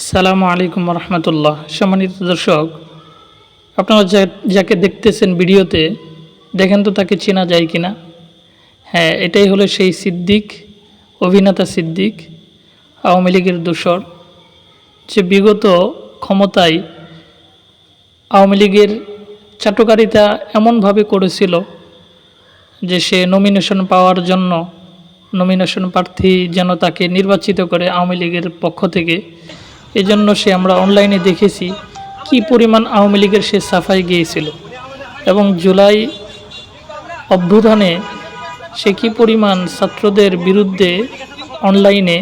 আসসালামু আলাইকুম রহমতুল্লাহ সম্মানিত দর্শক, আপনারা যাকে দেখতেছেন ভিডিওতে, দেখেন তো তাকে চেনা যায় কি না হ্যাঁ এটাই হলো সেই সিদ্দিক, অভিনেতা সিদ্দিক, আওয়ামী লীগের দোসর যে বিগত ক্ষমতায় আওয়ামী লীগের চাটুকারিতা এমনভাবে করেছিল যে সে নমিনেশন পাওয়ার জন্য নমিনেশন প্রার্থী যেন তাকে নির্বাচিত করে আওয়ামী লীগের পক্ষ থেকে এজন্য সে আমরা অনলাইনে দেখেছি কি পরিমাণ আওয়ামী লীগের সে সাফাই গিয়েছিল এবং জুলাই অভ্যুত্থানে সে কি পরিমাণ ছাত্রদের বিরুদ্ধে অনলাইনে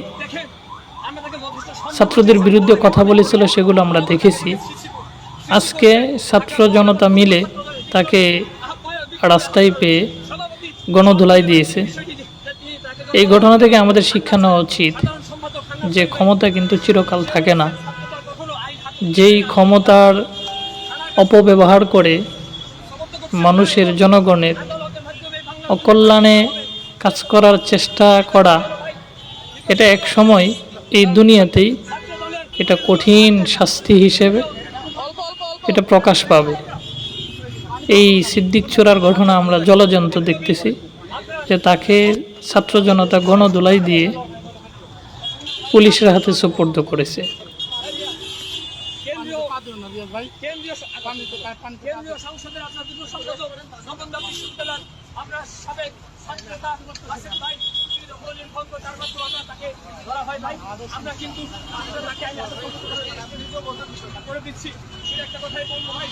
ছাত্রদের বিরুদ্ধে কথা বলেছিল সেগুলো আমরা দেখেছি। আজকে ছাত্র জনতা মিলে তাকে রাস্তায় পেয়ে গণধুলাই দিয়েছে। এই ঘটনা থেকে আমাদের শিক্ষা নেওয়া উচিত। যে ক্ষমতা কিন্তু চিরকাল থাকে না। যেই ক্ষমতার অপব্যবহার করে মানুষের জনগণের অকল্যাণে কাজ করার চেষ্টা করা, এটা এক সময় এই দুনিয়াতেই এটা কঠিন শাস্তি হিসেবে এটা প্রকাশ পাবে। এই সিদ্দিক চোরার ঘটনা আমরা জলজন্ত দেখতেছি যে তাকে ছাত্র জনতা গণদোলাই দিয়ে পুলিশের হাতে সুপর্দ করেছে। আমরা তাকে ধরা হয় ভাই। আমরা কিন্তু করে দিচ্ছি। সেটা একটা কথাই বলব ভাই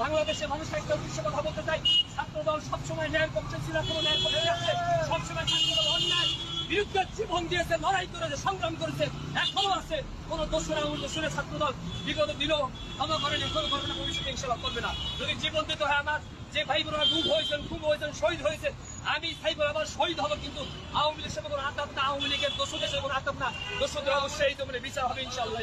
বাংলাদেশে মানুষ একটা উদ্দেশ্য কথা বলতে চাই ছাত্র দল সবসময় ন্যায়ের পক্ষে ছিল কোনো ন্যায়ের পক্ষে সবসময় অন্যায়। বিরুদ্ধে জীবন দিয়েছে, লড়াই করেছে, সংগ্রাম করেছে, এখনও আছে। কোন দোষরা দোষরে ছাত্র দল বিগত দিনও ক্ষমা করেনি ভবিষ্যতে ইনশাল্লাহ করবে না। যদি জীবন দিতে, হয়, আমার যে ভাই বোনেরা ডুব হয়েছেন, খুব হয়েছেন, শহীদ হয়েছে, আমি আবার শহীদ হব কিন্তু আওয়ামী লীগের সাথে কোনো আতাপ না, আওয়ামী লীগের কোনো আতাপ না। দোষদের অবশ্যই তো মানে বিচার হবে ইনশাল্লাহ